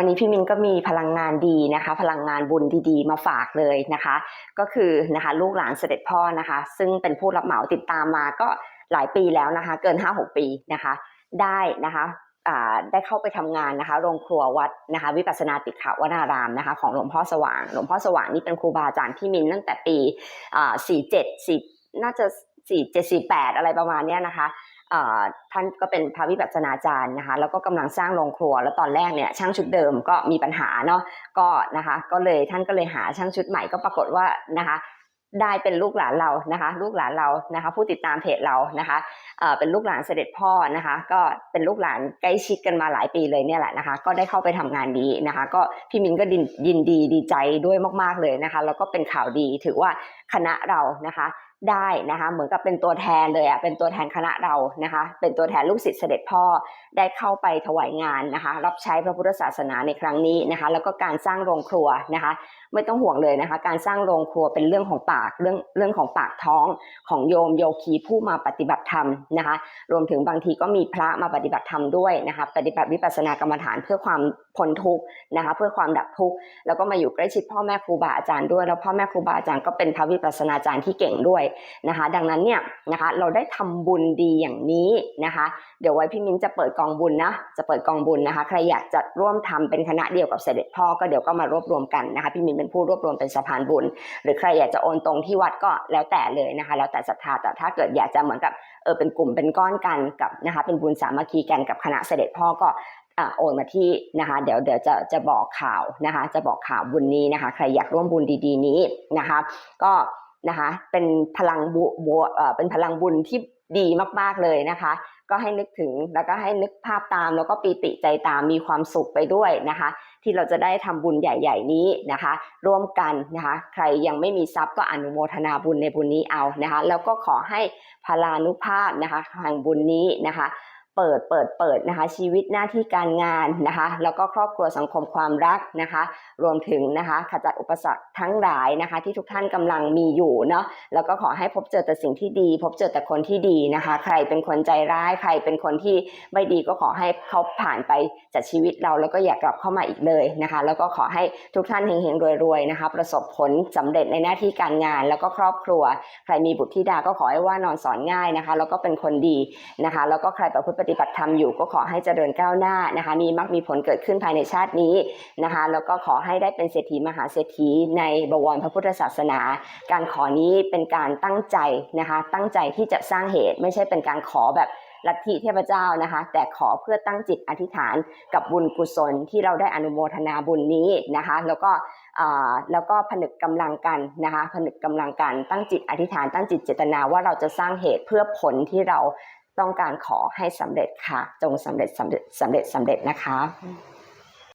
วันนี้พี่มินก็มีพลังงานดีนะคะ พลังงานบุญดีๆ มาฝากเลยนะคะ ก็คือนะคะลูกหลานเสด็จพ่อนะคะ ซึ่งเป็นผู้รับเหมาติดตามมาก็หลายปีแล้วนะคะ เกิน 5-6 ปีนะคะ ได้นะคะได้เข้าไปทำงานนะคะ โรงครัววัดนะคะ วิปัสนาติขาวรามนะคะ ของหลวงพ่อสว่าง หลวงพ่อสว่างนี่เป็นครูบาอาจารย์พี่มินตั้งแต่ปีอ่า47 4น่าจะ 47 48 อะไรประมาณเนี้ยนะคะท่านก็เป็นพระวิปัสสนาจารย์นะคะ แล้วก็กำลังสร้างโรงครัว แล้วตอนแรกเนี่ยช่างชุดเดิมก็มีปัญหาเนาะก็นะคะ ก็เลยท่านก็เลยหาช่างชุดใหม่ก็ปรากฏว่านะคะ ได้เป็นลูกหลานเรานะคะ ลูกหลานเรานะคะ ผู้ติดตามเพจเรานะคะเป็นลูกหลานเสด็จพ่อนะคะ ก็เป็นลูกหลานใกล้ชิดกันมาหลายปีเลยเนี่ยแหละนะคะ ก็ได้เข้าไปทำงานดีนะคะ ก็พี่มินก็ยินดีดีใจด้วยมาก ๆเลยนะคะ แล้วก็เป็นข่าวดีถือว่าคณะเรานะคะ ได้นะคะเหมือนกับเป็นตัวแทนเลยอะเป็นตัวแทนคณะเรานะคะ เป็นตัวแทนลูกศิษย์เสด็จพ่อได้เข้าไปถวายงานนะคะ รับใช้พระพุทธศาสนาในครั้งนี้นะคะ แล้วก็การสร้างโรงครัวนะคะ ไม่ต้องห่วงเลยนะคะ การสร้างโรงครัวเป็นเรื่องของปากเรื่องเรื่องของปากท้องของโยมโยคีผู้มาปฏิบัติธรรมนะคะ รวมถึงบางทีก็มีพระมาปฏิบัติธรรมด้วยนะคะ ปฏิบัติวิปัสสนากรรมฐานเพื่อความ พ้นทุกข์นะคะเพื่อความดับทุกข์แล้วก็มาอยู่ใกล้ชิดพ่อแม่ครูบาอาจารย์ด้วย แล้วพ่อแม่ครูบาอาจารย์ก็เป็นพระวิปัสสนาจารย์ที่เก่งด้วยนะคะ ดังนั้นเนี่ยนะคะเราได้ทำบุญดีอย่างนี้นะคะ เดี๋ยวไว้พี่มิ้นจะเปิดกองบุญนะจะเปิดกองบุญนะคะ ใครอยากจะร่วมทำเป็นคณะเดียวกับเสด็จพ่อก็เดี๋ยวก็มารวบรวมกันนะคะพี่มิ้นเป็นผู้รวบรวมเป็นสะพานบุญ หรือใครอยากจะโอนตรงที่วัดก็แล้วแต่เลยนะคะ แล้วแต่ศรัทธาแต่ถ้าเกิดอยากจะเหมือนกับเออเป็นกลุ่มเป็นก้อนกันกับนะคะเป็นบุญสามัคคีกันกับคณะเสด็จพ่อก็ โอนมาที่นะคะ เดี๋ยวเดี๋ยวจะจะบอกข่าวนะคะ จะบอกข่าวบุญนี้นะคะ ใครอยากร่วมบุญดี ๆ นี้นะคะ ก็นะคะเป็นพลังบุบวเอ่อเป็นพลังบุญที่ดีมากๆเลยนะคะ ก็ให้นึกถึงแล้วก็ให้นึกภาพตามแล้วก็ปีติใจตามมีความสุขไปด้วยนะคะ ที่เราจะได้ทำบุญใหญ่ ๆ นี้นะคะ ร่วมกันนะคะ ใครยังไม่มีทรัพย์ก็อนุโมทนาบุญในบุญนี้เอานะคะ แล้วก็ขอให้พลานุภาพนะคะแห่งบุญนี้นะคะ เปิดเปิดเปิดนะคะชีวิตหน้าที่การงานนะคะ แล้วก็ครอบครัวสังคมความรักนะคะ รวมถึงนะคะขจัดอุปสรรคทั้งหลายนะคะ ที่ทุกท่านกำลังมีอยู่เนาะแล้วก็ขอให้พบเจอแต่สิ่งที่ดี พบเจอแต่คนที่ดีนะคะ ใครเป็นคนใจร้ายใครเป็นคนที่ไม่ดีก็ขอให้เขาผ่านไปจากชีวิตเราแล้วก็อย่ากลับเข้ามาอีกเลยนะคะ แล้วก็ขอให้ทุกท่านเฮงๆรวยๆนะคะ ประสบผลสำเร็จในหน้าที่การงาน แล้วก็ครอบครัว ใครมีบุตรธิดาก็ขอให้ว่านอนสอนง่ายนะคะ แล้วก็เป็นคนดีนะคะ แล้วก็ใครประพฤติฏิบัติธรรมอยู่ก็ขอให้เจริญก้าวหน้านะคะ มีมรรคมีผลเกิดขึ้นภายในชาตินี้นะคะ แล้วก็ขอให้ได้เป็นเศรษฐีมหาเศรษฐีในบวรพระพุทธศาสนา การขอนี้เป็นการตั้งใจนะคะ ตั้งใจที่จะสร้างเหตุไม่ใช่เป็นการขอแบบลัทธิเทพเจ้านะคะ แต่ขอเพื่อตั้งจิตอธิษฐานกับบุญกุศลที่เราได้อนุโมทนาบุญนี้นะคะ แล้วก็แล้วก็ผนึกกำลังกันนะคะ ผนึกกำลังกันตั้งจิตอธิษฐานตั้งจิตเจตนาว่าเราจะสร้างเหตุเพื่อผลที่เรา ต้องการขอให้สำเร็จค่ะ จงสำเร็จสำเร็จสำเร็จสำเร็จนะคะ